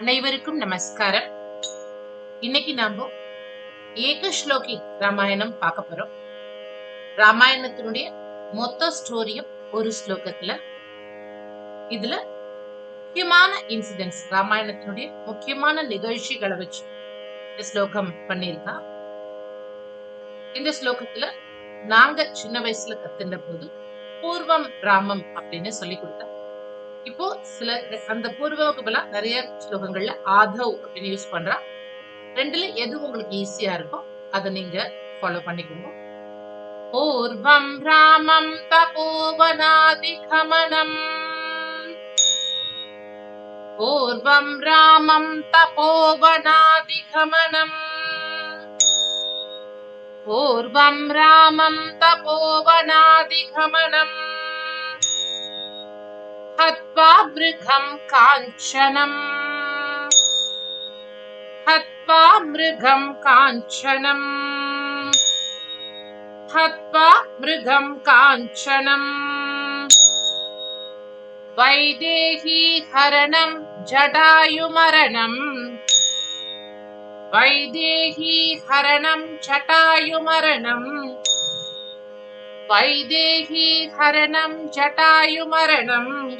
அனைவருக்கும் நமஸ்காரம். இன்னைக்கு நாம ஏக ஸ்லோகி ராமாயணம் பார்க்க போறோம். ராமாயணத்தினுடைய மொத்த ஸ்டோரியும் ஒரு ஸ்லோகத்துல. இதுல முக்கியமான இன்சிடென்ட்ஸ் ராமாயணத்தினுடைய முக்கியமான நிகழ்ச்சிகளை வச்சு இந்த ஸ்லோகம் பண்ணியிருக்கான் இந்த ஸ்லோகத்துல நாங்க சின்ன வயசுல கத்துன போது பூர்வம் ராமம் அப்படின்னு சொல்லி கொடுத்தேன் இப்போ சில அந்த பூர்வமுக்கு பதிலா நிறைய ஸ்லோகங்கள்ல ஆதவ் அப்படின்னு யூஸ் பண்றா. ரெண்டுல எது உங்களுக்கு ஈஸியா இருக்கோ அதை நீங்க ஃபாலோ பண்ணிக்கோங்க. பூர்வம் ராமம் தபோவனாதிகமனம் பூர்வம் ராமம் தபோவனாதிகமனம் பூர்வம் ராமம் தபோவனாதிகமனம் हत्वा मृगं काञ्चनम्। हत्वा मृगं काञ्चनम्। हत्वा मृगं काञ्चनम्। वैदेही हरणं जटायुमरणम्। वैदेही हरणं जटायुमरणम् वैदेही हरणं जटायुमरणम्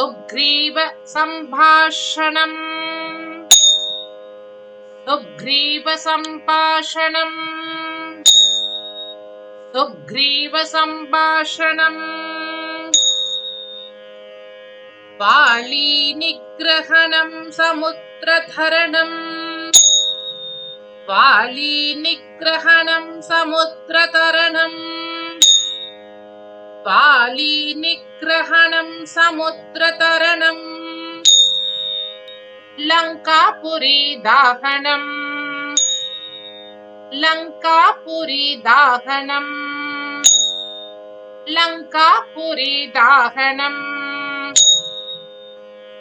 सुग्रीव सम्भाषणम्। सुग्रीव सम्भाषणम्। सुग्रीव सम्भाषणम्। वाली निग्रहणं समुद्रधरणम् वाली निग्रहणं समुद्रतरणम् वाली निग्रहणं समुद्रतरणम् लङ्कापुरी दाहनम् लङ्कापुरी दाहनम् लङ्कापुरी दाहनम्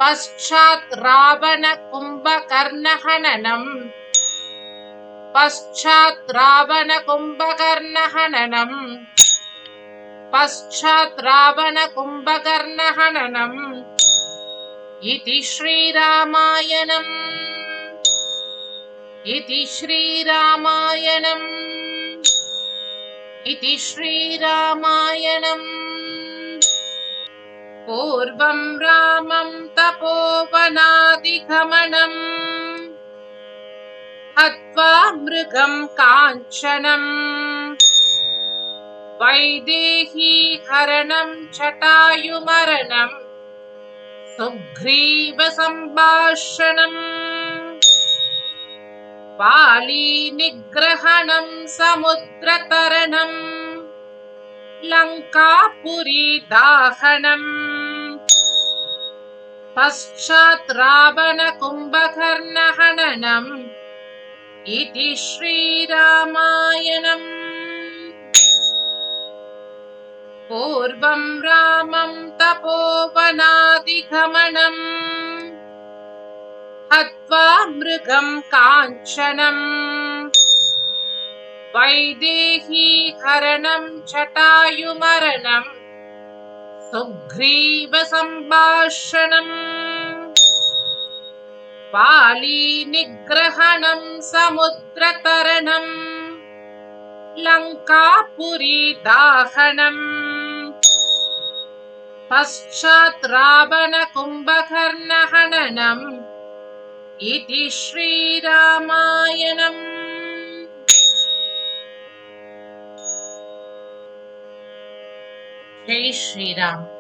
पश्चात् रावणकुम्भकर्णहननम् पश्चात् रावणकुम्भकर्णहननम् पश्चात् रावणकुम्भकर्णहननम् इति श्रीरामायणम्। इति श्रीरामायणम्। इति श्रीरामायणम्। पूर्वं रामं तपोवनादिगमनम् हत्वा मृगं काञ्चनम् वैदेही हरणं चटायुमरणम् सुग्रीव सम्भाषणम् वाली निग्रहणं समुद्रतरणम् लङ्कापुरी दाहनम् पश्चात् रावणकुम्भकर्णहननम् इति श्रीरामायणम्। पूर्वं रामं तपोवनादिगमनम्। हत्वा मृगं काञ्चनम्। वैदेही हरणं चटायुमरणम् निग्रहणं समुद्रतरणम् लङ्कापुरी दाहनम् पश्चात् रावणकुम्भकर्णहननम् इति श्रीरामायणम्। जय श्रीराम